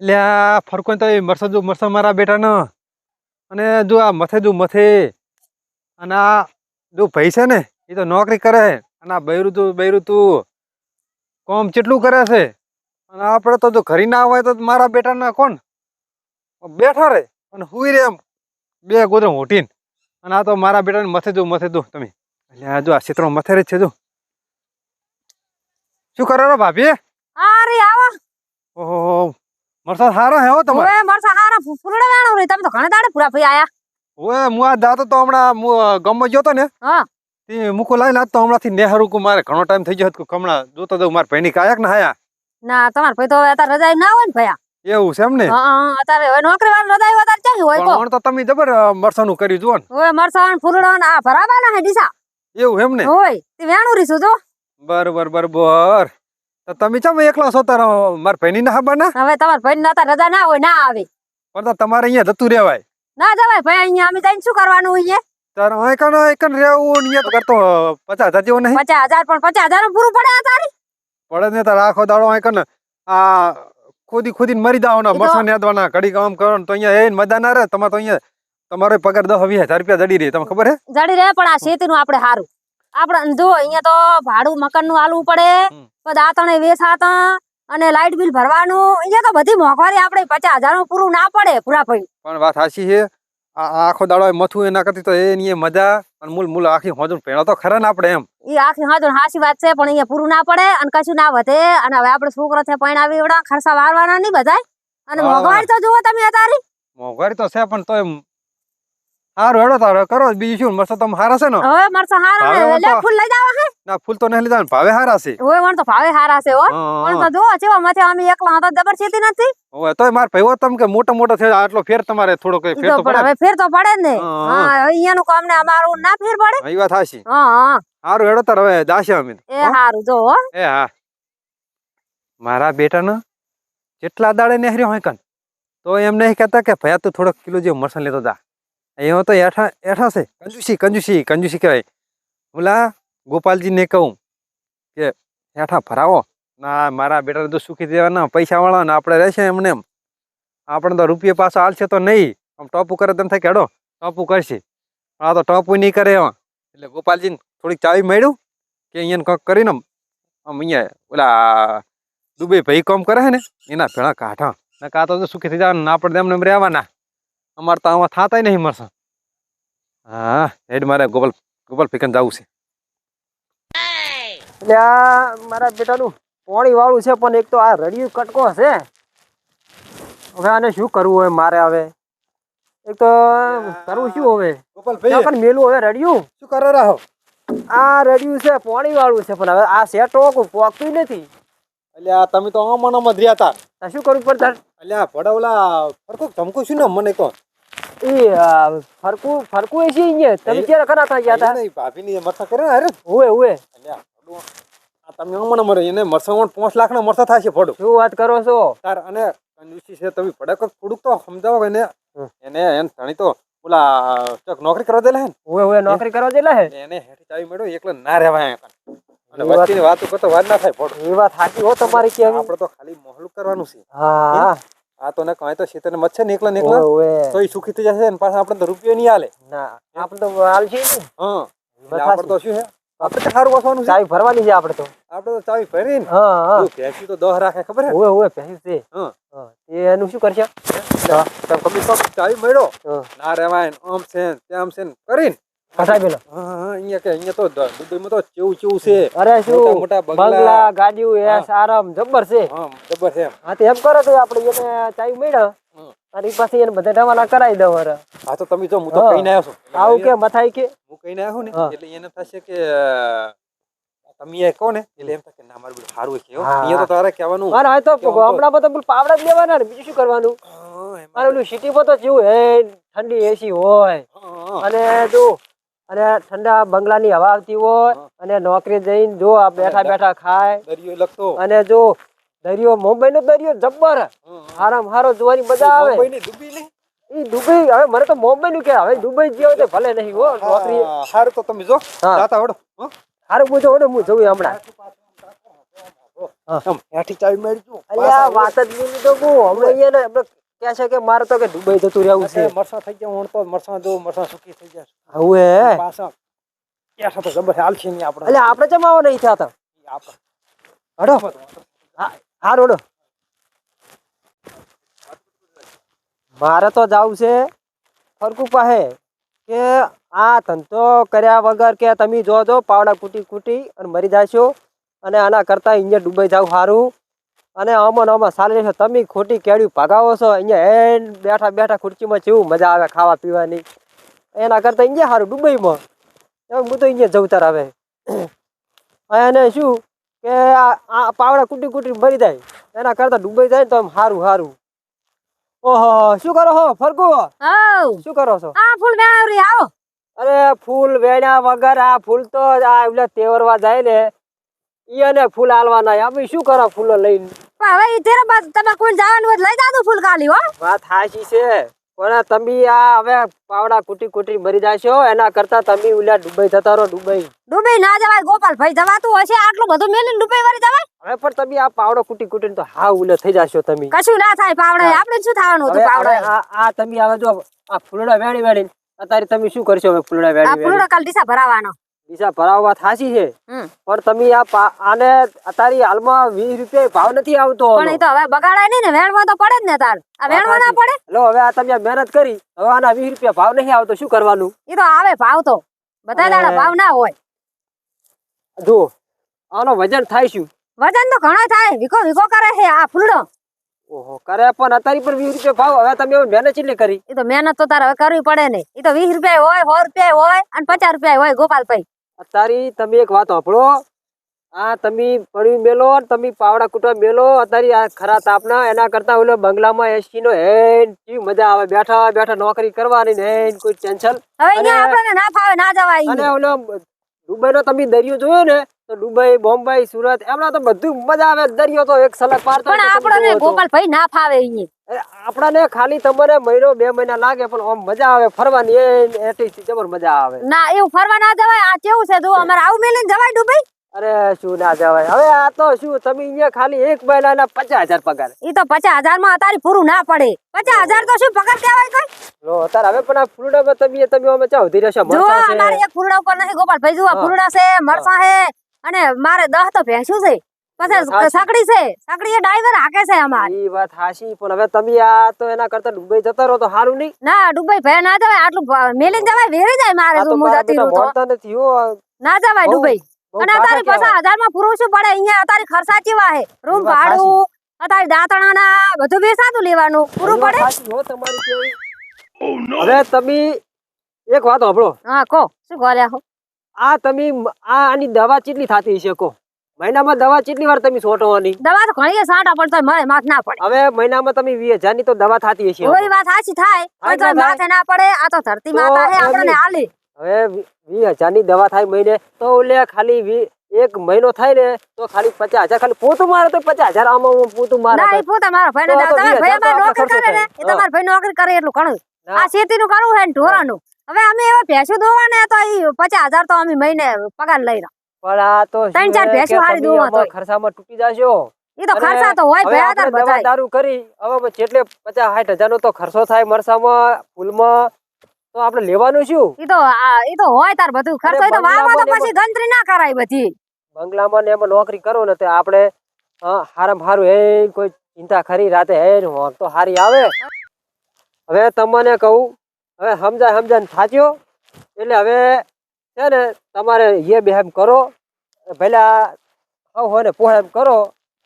એટલે આ ફરકો તો એ મરસા જો મરસા મારા બેટાનો. અને જો આ મથે જો મથે અને આ જો ભાઈ છે ને એ તો નોકરી કરે અને આ બૈરું તું બૈરું તું કોમ ચેટલું કરે છે? અને આપણે તો જો ઘરી ના હોય તો મારા બેટાના કોણ? બેઠા રે અને હુઈ રે એમ. બે ગોદરો હોટીન અને આ તો મારા બેટાને મથે જો મથે જો તમે. એટલે આ જો આ ક્ષેત્રો મથે રે છે જો. શું કરો ભાભી? અરે આવો. ઓહો વરસાદ સારો હે હો તમારે? ઓએ મરસા હારા ફૂલડા વેણો રે. તમે તો ઘણા દાડે પૂરા ભઈ આયા. ઓએ મુ આ દાતો તો હમણાં મુ ગમ ગયો તો ને હા. તે મુકો લાઈને તો હમણાંથી નેહરું કુ મારે ઘણો ટાઈમ થઈ ગયો હતો હમણાં જોતો તો મારે ભાઈની કાયક ના હાયા. ના તમાર ભાઈ તો હવે અત્યારે રજાઈ ના હોય ને ભયા એવું છે એમ ને? હા હા, અત્યારે હવે નોકરી વાળા રજાઈ હોય અત્યારે ક્યાં હોય પણ તો તમે જબર મરસાનું કર્યું જુઓ ને. ઓએ મરસાન ફૂલડા ને આ ભરાવાના હે દિશા એવું એમ ને? ઓય તે વેણું રીશું જો. બરોબર બરોબર. તો તમે ચમ એકલા છો? તાર મારા ભાઈની ના ખબર ના? હવે તમાર ભાઈ ના રજા ના હોય ના આવે. પણ તો તમારે અહીંયા જતું રહેવાય. ના જવાય ભાઈ અહીંયા અમે જઈને શું કરવાનું હોય તાર એકન એકન રહેવું નિયત કરતો પચાસ હજાર જેવો નહીં. પચાસ હજાર પણ પચાસ હજાર પૂરું પડે આ તારી? પડે ને તાર આખો દાડો એકન આ ખોદી ખોદીને મરી જાવના તો- મરસા કડી કામ કરો તો અહીંયા એ મજા ના રહે. તમારે તો અહીંયા તમારો પગાર દસ વીસ હજાર રૂપિયા જડી રહી તમને ખબર હે? જડી રહે પણ આ શેતીનું આપણે સારું આપણે જો અહીંયા તો ભાડું મકાનનું આલવું પડે. પછી દાંતણે વેસાતા અને લાઇટ બિલ ભરવાનું. અહીંયા તો બધી મોંઘવારી આપણે પચાસ હજાર પૂરું ના પડે પૂરા ભાઈ. પણ વાત સાચી છે. આખો દાડો મથું એના કરતી તો એ ની મજા. અને મૂલ મૂલ આખી હોજણ ભેળો તો ખરા ને આપણે એમ. એ આખી હોજણ હાસી વાત છે પણ અહીંયા પૂરું ના પડે અને કશું ના વધે. અને હવે આપણે છોકરો છે પરણાવી એવડા ખર્ચા વારવાના નહીં બધાય. અને મોંઘવારી તો જુઓ તમે અતારી મોંઘવારી તો છે પણ તો એમ હેડો તારો કરો બીજું શું મરસો તમે હારા છે ને? હવે મરસો હારા લે ફૂલ લઈ જાવા હે? ના ફૂલ તો નહીં લઈ જાવ ભાવે હારા છે. ઓય વણ તો ભાવે હારા છે હો. પણ તો જો ચેવા માથે અમે એકલા હતા દબર છેતી નથી ઓય તોય માર ભાઈઓ તમ કે મોટો મોટો થયો આટલો ફેર તમારે થોડો કઈ ફેર તો પડે હવે ફેર તો પડે ને. હા, અહીંયાનું કામ ને અમારું ના ફેર પડે? હા, વાત હાચી. હા હા. સારું હેડો તાર હવે જાશે અમે. એ હારું જો હો. એ હા. મારા બેટાનો જેટલા દાડે નેહર્યો હોય કન તો એમ નહીં કહેતા કે ભયા તું થોડોક કિલો જેવું મરસા લેતો જા. અહીંયા તો એઠા એઠા છે. કંજુસી કંજુસી કંજુસી કહેવાય. બોલા ગોપાલજીને કહું કે એઠા ભરાવો. ના મારા બેટા તો સુખી દેવાના પૈસા વાળા ને આપણે રહેશે એમને એમ. આપણે તો રૂપિયા પાછો હાલશે તો નહીં. આમ ટોપું કરે તેમ થાય કે હેડો ટોપું કરશે. આ તો ટોપું નહીં કરે એવા. એટલે ગોપાલજીને થોડીક ચાવી મળ્યું કે અહીંયા કંઈક કરીને આમ આમ અહીંયા ઓલા દુબઈ ભાઈ કોમ કરે છે ને એના ભેળા કાઢા. ને કાં તો સુખી થઈ જવાના ના આપણે એમને એમ રહેવાના. અમારે તો આમાં થતા નહીં મરસા હા હેડ મારે ગોપાલ ગોપાલ ફિકન જવું છે. એટલે આ મારા બેટાનું પોણી વાળું છે પણ એક તો આ રડિયું કટકો છે હવે આને શું કરવું હવે મારે હવે? એક તો કરવું શું હવે? ગોપાલ પણ મેલું હવે રડિયું? શું કરો રહો? આ રડિયું છે પોણી વાળું છે પણ હવે આ સેટો પોકતું નથી. એટલે આ તમે તો આમાં અમદ રહ્યા હતા. શું કરવું પડતા એટલે આ ભડાવલા ફરકો ધમકો શું ને મને કહો? એ ફરકું ફરકું એ છે. તમે ક્યારે કરા ગયા હતા ભાભીની મરસા કરે અરે ઉવે ઉવે એટલે આ ભડું, આ તમે આમાં મરે એને મરસા પાંચ લાખ મરસા થાય છે ફોડું. શું વાત કરો છો? તાર અને કંજૂસી છે તમે ભડક થોડુંક તો સમજાવો એને. એને એને તો ઓલા ચોક નોકરી કરવા દેલા હે ઉવે નોકરી કરવા દેલા હે? એને હેઠી ચાવી મેળો એકલો ના રહેવાય અને વાત- વચ્ચેની વાતો કરતો વાર ના થાય ફોડું. એ વાત સાચી હો તમારી કે આપણે તો ખાલી મોહલું કરવાનું છે. હા. આ તો ને તો મચ્છર ને મચ્છર નીકળે ઉવે તો એ સુખી થઈ જશે ને પાછા આપણે તો રૂપિયો નહીં હાલે. ના આપણે તો હાલ છે ને હા આપણે તો શું છે? આપણે તો સારું વસવાનું છે. ચાવી ભરવાની છે આપણે તો. આપણે તો ચાવી ભરીને હા હા. ભેંસી તો દહ રાખે ખબર હે ઓય ઓય ભેંસી છે. હા. એ એનું શું કરશે? તમે કમી તો ચાવી મળ્યો. ના રેવાય આમ છે ને તેમ છે ને કરીને. કસાઈ પેલો હા હા અહીંયા કે અહીંયા તો દુબઈમાં તો ચેવું ચેવું છે. અરે શું? મોટા બંગલા. બંગલા ગાડીઓ એસ આરામ જબ્બર છે. હા જબર છે હા તો એમ કરો તો આપણે એને ચાવી મળ્યા અને ઈ એને બધા રવાના કરાવી દઉં હરે હા તો તમે જો હું તો કહીને આવ્યો છું. આવું કે મથાઈ કે? હું કહીને આવ્યો ને એટલે એને થશે કે તમે એ કહો ને એટલે એમ કે ના મારું બધું સારું છે અહીંયા તો તારે કહેવાનું મારે તો હમણાં તો પાવડા જ લેવાના ને બીજું શું કરવાનું? મારે પેલું સિટીમાં તો જેવું હે ઠંડી એસી હોય. અને જો અને ઠંડા બંગલાની હવા આવતી હોય અને નોકરી જઈને જો આ બેઠા બેઠા ખાય દરિયો લગતો. અને જો દરિયો મુંબઈ નો દરિયો જબ્બર. હારામ હારો જોવાની મજા આવે. ઈ દુબઈ હવે મને તો મુંબઈ નું કે હવે દુબઈ જ્યાં તો ભલે નહીં હો નોકરી. હા, તો તમે જો. જાતા વડો હારું પૂછો ને હું જોઉં હમણાં. હા. તમ ચાવી મારી અલ્યા વાત જ નહીં હમણાં અહીંયા ને કહે છે કે મારે તો કે દુબઈ જતું રહેવું છે. મરસા થઈ ગયા હું તો મરસા જો મરસા સુકી થઈ જશે હવે પાછા કેસા તો જબર હાલશે નહીં આપણે. એટલે આપણે જમ આવો નહીં થતા આપણે. હડો. હા રોડો મારે તો જવું છે ફરકુ પાસે કે આ ધંધો કર્યા વગર કે તમે જો જો પાવડા કૂટી કૂટી અને મરી જાશો. અને આના કરતા અહીંયા દુબઈ જાવ સારું અને આમાં આમાં સારી છે તમે ખોટી કેળ્યું ભગાવો છો અહીંયા એન બેઠા બેઠા ખુરચીમાં જેવું મજા આવે ખાવા પીવાની. એના કરતાં અહીંયા સારું દુબઈમાં એમ હું તો અહીંયા જવતર તાર આવે. અને શું કે આ પાવડા કૂટી કૂટી મરી જાય. એના કરતાં દુબઈ જાય ને તો એમ સારું સારું ઓહો શું કરો છો ફરકુ? શું કરો છો? આ ફૂલ આવો. અરે ફૂલ વેણ્યા વગર આ ફૂલ તો આ એટલે તેવરવા જાય ને. ઈ અને ફૂલ આલવાના અમે શું કરો ફૂલો લઈને? હવે તેરા બાદ તમે કોઈ જવાનું હોય લઈ જાજો ફૂલ કાલી હો. વાત હાચી છે. પણ તમે આ હવે પાવડા કુટી કુટી મરી જાશો એના કરતા તમે ઉલ્યા દુબઈ જતા રહો દુબઈ દુબઈ ના જવાય ગોપાલ ભાઈ જવાતું હશે આટલું બધું મેલીને દુબઈ વાળી જવાય? હવે પણ તમે આ પાવડો કુટી કૂટીને તો હા ઉલે થઈ જાશો તમે. કશું ના થાય પાવડા આપણે શું થવાનું હતું હવે આ તમે હવે જો આ ફૂલડા વેણી વેણી અત્યારે તમે શું કરશો હવે ફૂલડા વેણી ફૂલડો કાલ દિશા ભરાવાનો. પૈસા ભરાવવા થાશી છે. પણ તમે આ આને અત્યારે હાલમાં વીસ રૂપિયા ભાવ નથી આવતો પણ એ તો હવે બગાડાય નહીં ને વેણવા તો પડે જ ને તાર. આ વેણવા ના પડે? લો હવે આ તમે મહેનત કરી હવે આના વીસ રૂપિયા ભાવ નહીં આવતો શું કરવાનું? એ તો આવે ભાવ તો. બધા દાડા ભાવ ના હોય. જો આનો વજન થાય શું? વજન તો ઘણો થાય. વિકો વિકો કરે છે આ ફૂલડો ઓહો કરે પણ અત્યારે પણ વીસ રૂપિયા ભાવ હવે તમે મહેનત કેટલી કરી? એ તો મહેનત તો તારે હવે કરવી પડે ને. એ તો વીસ રૂપિયા હોય સો રૂપિયા હોય અને પચાસ રૂપિયા હોય ગોપાલભાઈ. અત્યારે તમે એક વાત સાંભળો આ તમે પડ્યું મેલો તમે પાવડા કૂટવા મેલો અત્યારે આ ખરા તાપના એના કરતાં ઓલો બંગલામાં એસી નો હેન કેવી મજા આવે બેઠા બેઠા નોકરી કરવાની ને હેન કોઈ ટેન્શન. હવે આપણને ના ફાવે ના જવાય અને ઓલો દુબઈ નો તમે દરિયો જોયો ને તો દુબઈ બોમ્બઈ સુરત એમના તો બધું મજા આવે દરિયો તો એક સલગ પાર પણ આપણને ગોપાલભાઈ ના ફાવે અહીંયા. આપણાને ખાલી તમારે મહિનો બે મહિના લાગે પણ આમ મજા આવે. ફરવાની એ એટી જબર મજા આવે. ના એવું ફરવા ના જવાય. આ કેવું છે? જો અમારે આવું મેલીને જવાય ડુબઈ? અરે શું ના જવાય? હવે આ તો શું તમે અહીંયા ખાલી એક મહિનાના પચાસ હજાર પગાર. એ તો પચાસ હજારમાં અત્યારે પૂરું ના પડે. પચાસ હજાર તો શું પગાર કહેવાય કઈ? લો અત્યારે હવે પણ આ ફૂલડામાં તમે તમે અમે ચા ઉધી રહેશો? જો અમારે એક ફૂલડા ઉપર નથી ગોપાલભાઈ જુઓ હા. ફૂલડા છે મરસા છે અને મારે દહ તો ભેંસું છે. પછી સાંકડી છે. સાંકડી એ ડ્રાઈવર હાકે છે અમારે. ઈ વાત હાસી પણ હવે તમે આ તો એના કરતા ડુબઈ જતા રહો તો સારું નહીં. ના ડુબઈ ના જવાય. આટલું જવાય વેરી જાય મારે તો હું જતી રહું તો. નથી હો. ના જવાય ડુબઈ અને હજારમાં પૂરું શું પડે અહીંયા અત્યારે ખર્ચા કેવા રૂમ ભાડું અત્યારે દાંતણા ના બધું બેસાતું લેવાનું. પૂરું પડે? હો તમારી કેવી. હવે તમે એક વાત સાંભળો. હા કો શું કર્યા હો? આ તમે આ આની દવા કેટલી થતી હશે કો મહિનામાં દવા કેટલી વાર તમે છોટવાની દવા તો ઘણી સાંટા પણ તોય માથ ના પડે. હવે મહિનામાં તમે વીસ હજારની તો દવા થતી હશે ઓલી વાત સાચી થાય પણ તો માથે ના પડે આ તો ધરતી માતા હે આપણને આલી હવે વીસ હજારની દવા થાય મહિને તો ઓલે ખાલી એક મહિનો થાય ને તો ખાલી પચાસ હજાર ખાલી પોતું મારે તો પચાસ હજાર આમાં હું પોતું મારે ના એ પોતા મારા ભાઈ તો ને તો તમારા વીસ ભાઈ હજાર નોકરી કરે ને એ. તમારા ભાઈ નોકરી કરે એટલું ઘણું. આ ખેતી નું કરવું હે ને ઢોરાનું. હવે અમે એવા ભેંસું દોવા ને તો ઈ પચાસ હજાર તો અમે મહિને પગાર લઈ રહ્યા. પણ આ તો ત્રણ ચાર હે હારી દોવા આમાં ખર્ચામાં તૂટી જાશો. એ તો ખર્ચા તો હોય હવે તાર દવા દારૂ કરી હવે જેટલે પચાસ સાઠ નો તો ખર્ચો થાય મરસામાં ફૂલમાં. તો આપણે લેવાનું શું? ઈ તો આ- તો હોય તાર બધું. ખર્ચો ઈ તો વાવવા તો બંગલામાં પછી ગણતરી ના કરાય બધી. બંગલામાં ને એમાં નોકરી કરો ને તો આપણે હારામ હારું હે કોઈ ચિંતા ખરી રાતે હે તો હારી આવે. હવે તમને કહું હવે સમજાય સમજાય થાચ્યો. એટલે હવે છે ને તમારે એ બેહેમ કરો. હવ હોય ને પોહ એમ કરો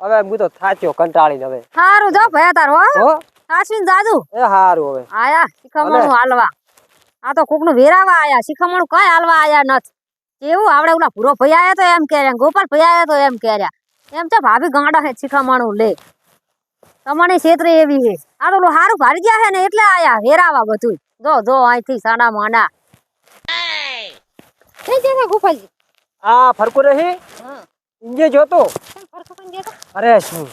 હવે હું તો થાચ્યો કંટાળીને હવે. સારું જો ભયા તાર હો. થાચીને જાજુ. એ સારું હવે. આયા શીખમણું હાલવા. આ તો કોકનું વેરાવા આયા શીખમણું કઈ હાલવા આયા નથ. કેવું આવડે ઓલા પૂરો ભાઈ આયા તો એમ કેર્યા ગોપાલ ભાઈ આયા તો એમ કેર્યા. એમ છે ભાભી ગાંડા હે શીખમણું લે. તમારી ક્ષેત્રે એવી હે. આ તો સારું હારું ભારી ગયા હે ને એટલે આયા વેરાવા બધું જો જો અહીંથી સાડા માંડા થઈ જશે ગોપાલજી. આ ફરકું રહી? હા. ઇંજે જોતો? અરે શું?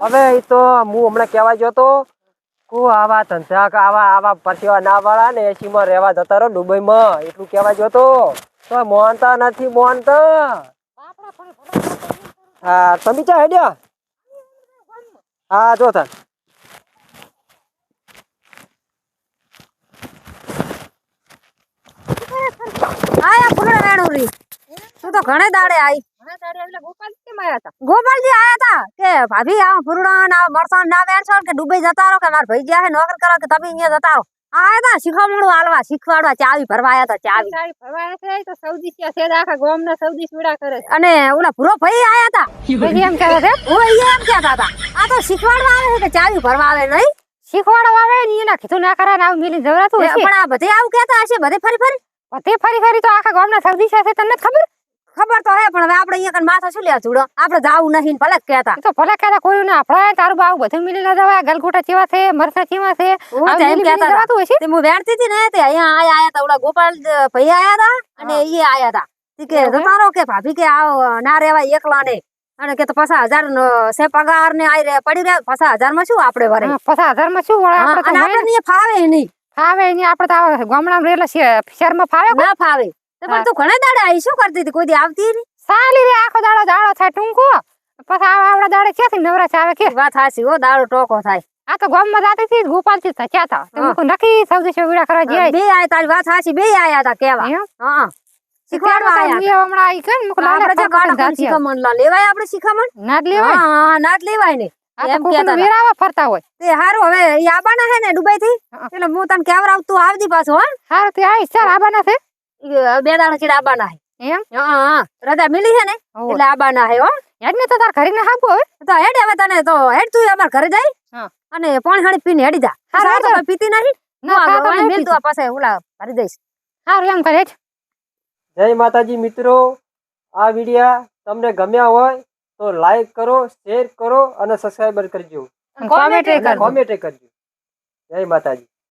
હવે એ તો હું હમણાં કહેવા જોતો. કુ આવા ધંધા કે આવા આવા પરસેવા ના વાળા ને એસી માં રહેવા જતા રહો દુબઈમાં. એટલું કહેવા જોતો. તો મોનતા નથી મોનતા હા તમે ચા હેડ્યા? હા જો તાર. આયા ફૂલડા વેણું રી તું તો ઘણે દાડે આઈ. ગોપાલજી આયા તા? કે ભાભી આ ફૂલડા ના મરસાણ ના વેણશો કે ડુબઈ જતા રહો કે મારા ભાઈ ગયા હે નોકરી કરો કે તમે અહીંયા જતા રહો. આયા તા શીખવામણું આલવા શીખવાડવા ચાવી ભરવા આયા તા ચાવી. અને ઓલા ભૂરો ભાઈ આયા તા. એમ કહેતા છે ઈ એમ કહેતા આ તો શીખવાડવા આવે છે કે ચાવી ભરવા આવે નહીં? શીખવાડવા આવે ને એના કીધું ના કરા આવું મિલી જવરાતું પણ આ બધે આવું કહેતા હશે બધે ફરી ફરી? બધે ફરી ફરી તો આખા ગામના સૌદી છે તને ખબર? ખબર તો હે પણ હવે આપણે અહીંયા કન માથા શું લ્યા ચૂડો આપણે જાવું નહીં ને ભલે કહેતા. તો ભલે કહેતા કોઈ ના આપણા તારું બાવ બધું મિલી ના જવાય ગલગોટા ચેવા છે મરસા ચેવા છે. હું એમ કહેતા તા. જવાતું હશે તે હું વેરતી હતી ને તે અહીંયા આયા આયા તા ઓલા ગોપાલ ભાઈ આયા તા અને એ આયા તા. કે જતા કે ભાભી કે આવો ના રેવાય એકલા ને. અને કે તો પાછા હજાર છે પગાર ને આઈ રે પડી રહ્યા પાછા હજારમાં શું આપડે વરે? હા, હજારમાં શું વળે? હોય. ને. ફાવે નહીં. ફાવે નહીં આપડે તો ગામડા માં રહેલા શહેરમાં ફાવે ના ફાવે. પણ તું ઘણા દાડા આવી શું કરતી હતી? કોઈ દી આવતી નહીં સાલી રે આખો દાડો દાડો થાય ટૂંકો. પછી આવા આવડા દાડે ક્યાંથી નવરા આવે કે? વાત હાસી હો દાડો ટોકો થાય. આ તો ગામમાં જાતી હતી ગોપાલથી થયા હતા તો હા. મેં કીધું નક્કી સૌદી શેવડા કરવા જાય બે આયા તારી વાત હાસી બે આયા હતા કેવા. હા શીખવાડવા આયા. હમણાં આવી કે ને, મેં આપણે લાલે કાઢા શીખામણ લા લેવાય આપણે શીખામણ. ના લેવાય? હા ના લેવાય ને. એમ વેરાવા ફરતા હોય. તે હારું હવે આબાના હે ને દુબઈ થી. એટલે હું તને કેવરાવ તું આવજી પાછો હા. હારું તે ચાલ આબાના છે. બે દાડા ચીડ આબાના હે. એમ? હા હા રજા મિલી છે ને? એટલે આબાના હે હો. યાદ ને તો તાર ઘરે ના હાબુ હવે. તો હેડ હવે તને તો હેડ તું અમાર ઘરે જાય અને પાણી હાડી પીને હેડી જા. હારું, તો પીતી નહીં. ના હું ખાતો આ નહીં મેલ પીતી. પાસે ઓલા ભરી દઈશ. હારું એમ કરે જય માતાજી મિત્રો. આ વિડિયા તમને ગમ્યા હોય તો લાઈક કરો શેર કરો અને સબસ્ક્રાઈબર કરજો. કોમેન્ટ કરજો. કોમેન્ટ કરજો. જય માતાજી.